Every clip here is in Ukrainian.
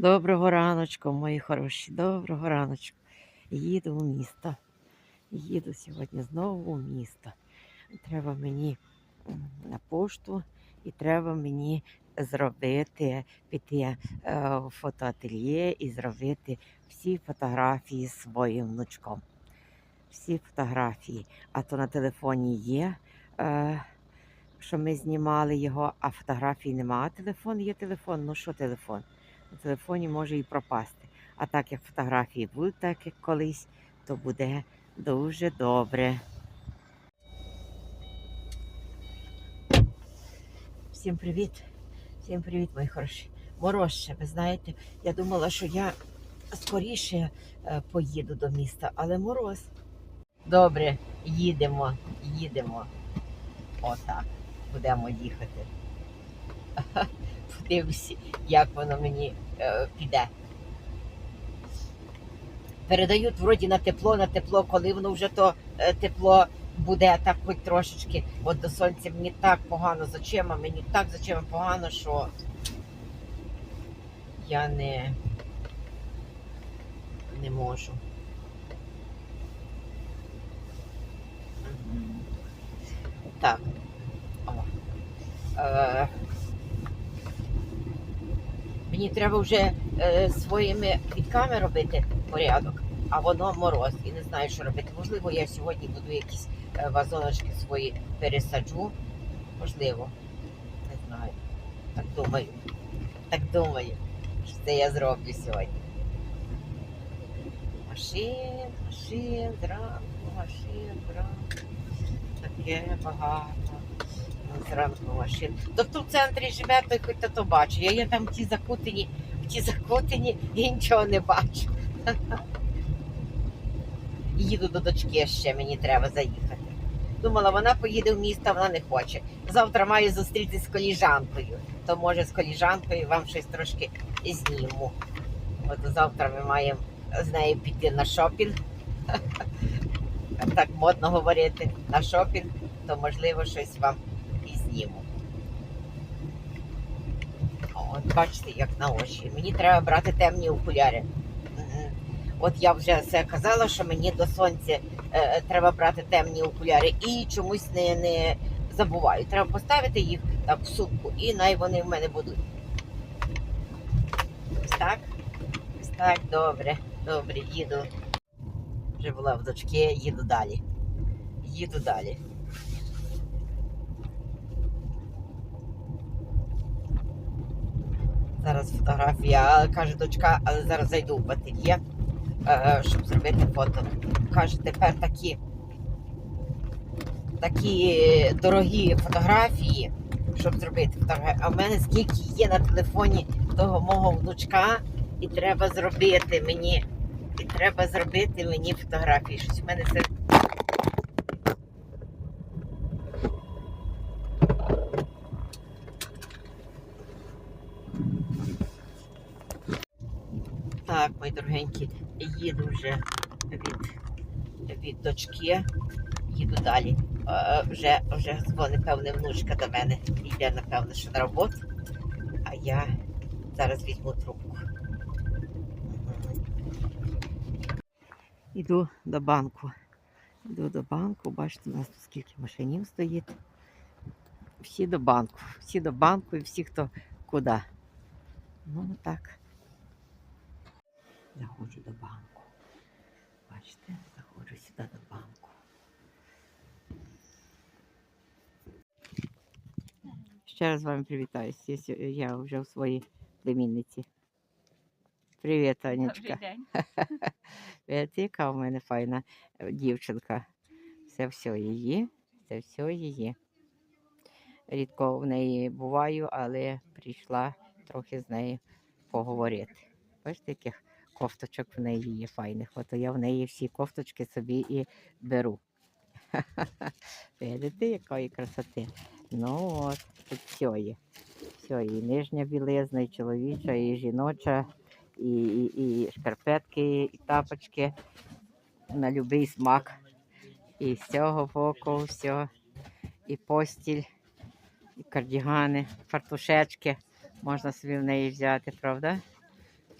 Доброго раночку, мої хороші, доброго раночку. Їду в місто. Їду сьогодні знову в місто. Треба мені на пошту і треба мені зробити, піти е, в фотоательє і зробити всі фотографії з своїм внучком. Всі фотографії. А то на телефоні є, е, що ми знімали його, а фотографій немає. Телефон є телефон. Ну що телефон? На телефоні може і пропасти. А так як фотографії будуть так, як колись, то буде дуже добре. Всім привіт! Всім привіт, мої хороші. Морозче, ви знаєте, я думала, що я скоріше е, поїду до міста, але мороз. Добре, їдемо, їдемо. Отак. Будемо їхати. Подивимося, як воно мені е, піде. Передають вроді на тепло, на тепло, коли воно вже то е, тепло буде так хоч трошечки. От до сонця мені так погано з очима, мені так з очима погано, що я не, не можу. Так. О. Е, Мені треба вже е, своїми квітками робити порядок, а воно мороз і не знаю, що робити. Можливо, я сьогодні буду якісь е, вазоночки свої пересаджу. Можливо, не знаю. Так думаю. Так думаю, що це я зроблю сьогодні. Машин, машин, зранку, машин, зранку. Таке багато. Зранку машин. Тобто в центрі живе, той хоч то бачу. Я є там в ті закутені, в ті закутені і нічого не бачу. Їду до дочки ще, мені треба заїхати. Думала, вона поїде в місто, вона не хоче. Завтра маю зустрітися з коліжанкою. То може з коліжанкою вам щось трошки зніму. От завтра ми маємо з нею піти на шопінг. Так модно говорити на шопінг, то можливо щось вам і. От бачите, як на очі. Мені треба брати темні окуляри. От я вже все казала, що мені до сонця е, треба брати темні окуляри і чомусь не, не забуваю. Треба поставити їх так в сумку, і най вони в мене будуть. Ось так. Ось так, добре, добре, їду. Вже була в дочки, їду далі. Їду далі. Зараз фотографія, каже дочка, але зараз зайду в ательє, е, щоб зробити фото. Каже, тепер такі, такі дорогі фотографії, щоб зробити фотографію. А в мене скільки є на телефоні того мого внучка, і треба зробити мені, і треба зробити мені фотографії. Щось в мене це. Так, мої дорогенькі, їду вже від, від дочки, їду далі. Вже, вже дзвонить, певне, внучка до мене. Йде, напевно, що на роботу. А я зараз візьму трубку. Іду до банку. Іду до банку, бачите, у нас тут скільки машинів стоїть. Всі до банку, всі до банку і всі, хто куди. Ну так. Заходжу до банку. Бачите, заходжу сюди до банку. Ще раз з вами привітаюся. Я вже у своїй племінниці. Привіт, Добрий день. Привіт, яка в мене файна дівчинка. Це все її, це все її. Рідко в неї буваю, але прийшла трохи з нею поговорити. Бачите, яких кофточок в неї є файних. Ото я в неї всі кофточки собі і беру. Видите, якої красоти. Ну от, тут все є. Все, і нижня білизна, і чоловіча, і жіноча, і, і, і шкарпетки, і тапочки на будь-який смак. І з цього боку все, і постіль, і кардігани, фартушечки можна собі в неї взяти, правда?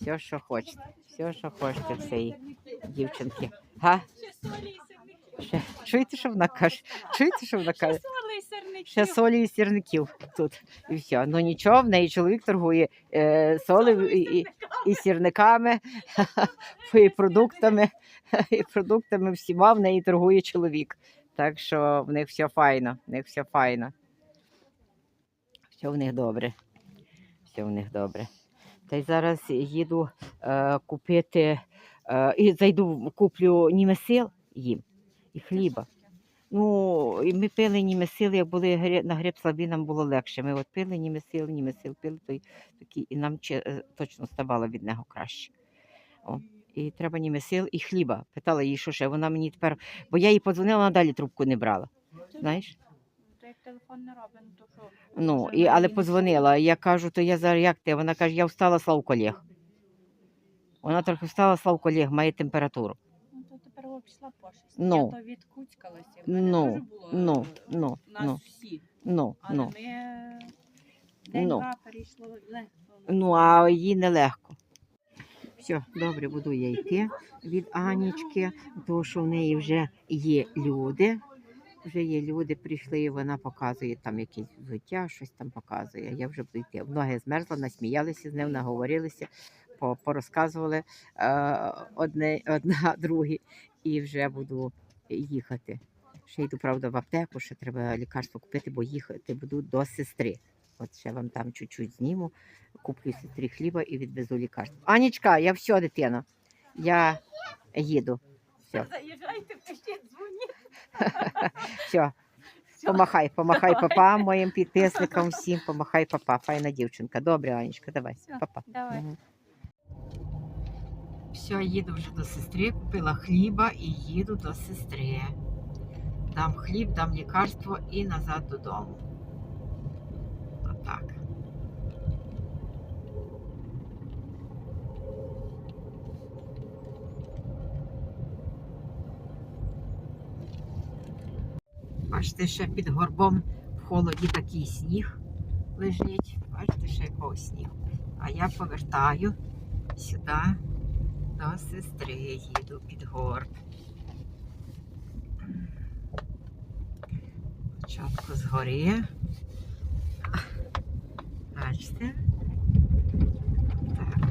все, що хочете. Все, що хочете, все є. Дівчинки. Га? Ще, чуєте, що вона каже? Чуєте, що вона каже? Ще солі і сірників тут. І все. Ну нічого, в неї чоловік торгує е, солі і, і, і сірниками, і продуктами, і продуктами всіма в неї торгує чоловік. Так що в них все файно, в них все файно. Все в них добре. Все в них добре. Та й зараз їду е, купити е, і зайду, куплю німесил їм і хліба. Ну, і ми пили німесил, як були на гриб слабі, нам було легше. Ми от пили німесил, німесил, пили той, такий, і нам е, точно ставало від нього краще. О. І треба німесил і хліба. Питала її, що ще. Вона мені тепер, бо я їй подзвонила, вона далі трубку не брала. Знаєш? Телефон не робить, то що? Ну, і, але подзвонила. Я кажу, то я зараз як ти? Вона каже, я встала, слав колег. Вона трохи встала, слав колег, має температуру. Ну, то тепер його пішла пошесть. Ну. Я то відкуцькалася. в мене Ну, теж було, ну, е, ну, Нас ну, всі. ну, Але ну. ми день Ну. два перейшло легко. Ну, а їй нелегко. Все, добре, буду я йти від Анічки, тому що в неї вже є люди. Вже є люди, прийшли, і вона показує там якесь взуття, щось там показує. Я вже буду йти. Ноги змерзла, насміялися з ним, наговорилися, порозказували е, одне, одна другій, і вже буду їхати. Ще йду, правда, в аптеку, ще треба лікарство купити, бо їхати буду до сестри. От ще вам там чуть-чуть зніму, куплю сестрі хліба і відвезу лікарство. Анічка, я все, дитино. Я їду. Все, Заїжджайте, пишіть, дзвоніть. Все. Помахай, помахай папа моїм підписникам всім, помахай папа. Файна дівчинка. Добре, Анічка, давай. Всьо, Папа. давай. Все, їду вже до сестри, купила хліба і їду до сестри. Дам хліб, дам лікарство і назад додому. Отак. Бачите, ще під горбом в холоді такий сніг лежить. Бачите, ще якогось снігу. А я повертаю сюди до сестри їду під горб. Спочатку згори. Бачите? Так.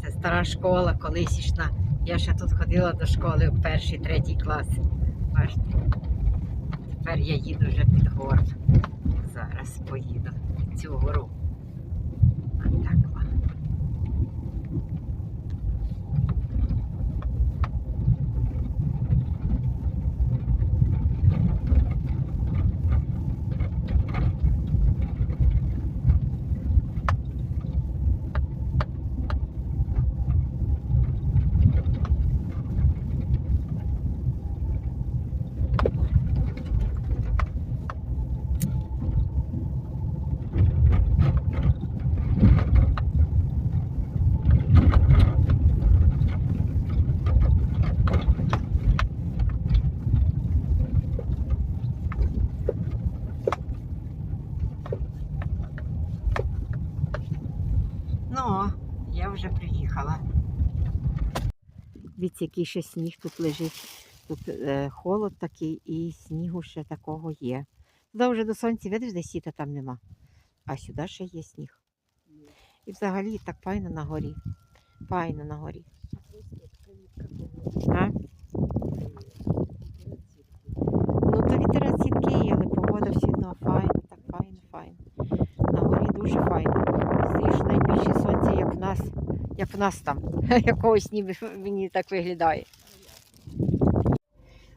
Це стара школа, колисішна. Я ще тут ходила до школи в перший, третій клас. Бачите? Тепер я їду вже під горб. Зараз поїду під цю гору. А о. Ну, я вже приїхала. Дивіться, який ще сніг тут лежить. Тут е, холод такий і снігу ще такого є. Туди вже до сонця, видиш, де сіта там нема. А сюди ще є сніг. І взагалі так файно на горі. Файно на горі. А? Ну то вітерець сідкий, але погода все одно файна, так файно, файно. На горі дуже файно. Мені здається, що найбільше сонця, як в нас, як в нас там. Якогось ніби мені так виглядає.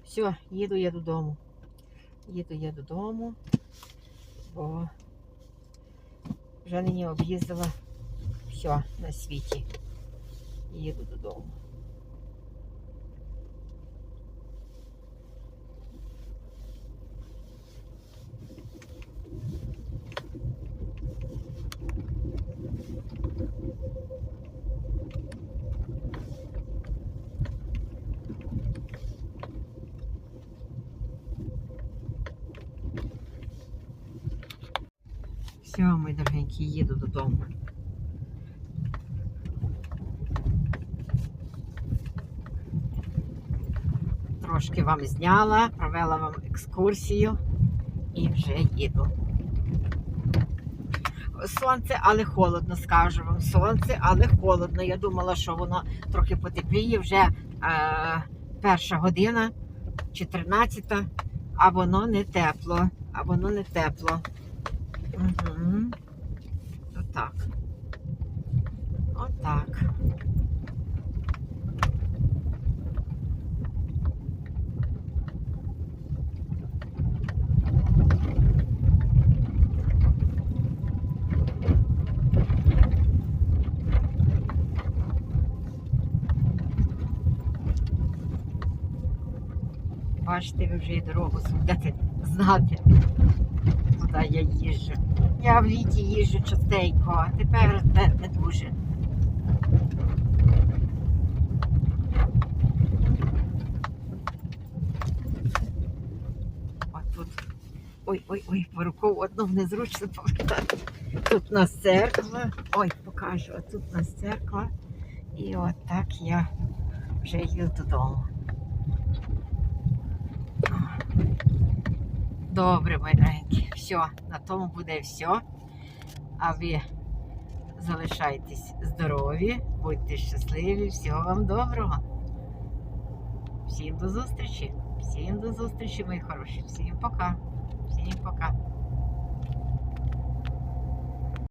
Все, їду я додому. Їду я додому, бо вже нині об'їздила все на світі. Їду додому. Все, мої дорогенькі, їду додому. Трошки вам зняла, провела вам екскурсію і вже їду. Сонце, але холодно, скажу вам. Сонце, але холодно. Я думала, що воно трохи потепліє вже е, перша година, 14, а воно не тепло. А воно не тепло. Угу. Отак. Отак. Бачите, ви вже і дорогу будете знати, куди я їжджу. Я в літі їжджу частенько, а тепер не, не дуже. От тут. Ой, ой, ой, по руку одну незручно повертати. Тут у нас церква. Ой, покажу, а тут у нас церква. І от так я вже їду додому. Добре, мої дорогенькі. Все, на тому буде все. А ви залишайтесь здорові, будьте щасливі, всього вам доброго. Всім до зустрічі. Всім до зустрічі, мої хороші. Всім пока. Всім пока.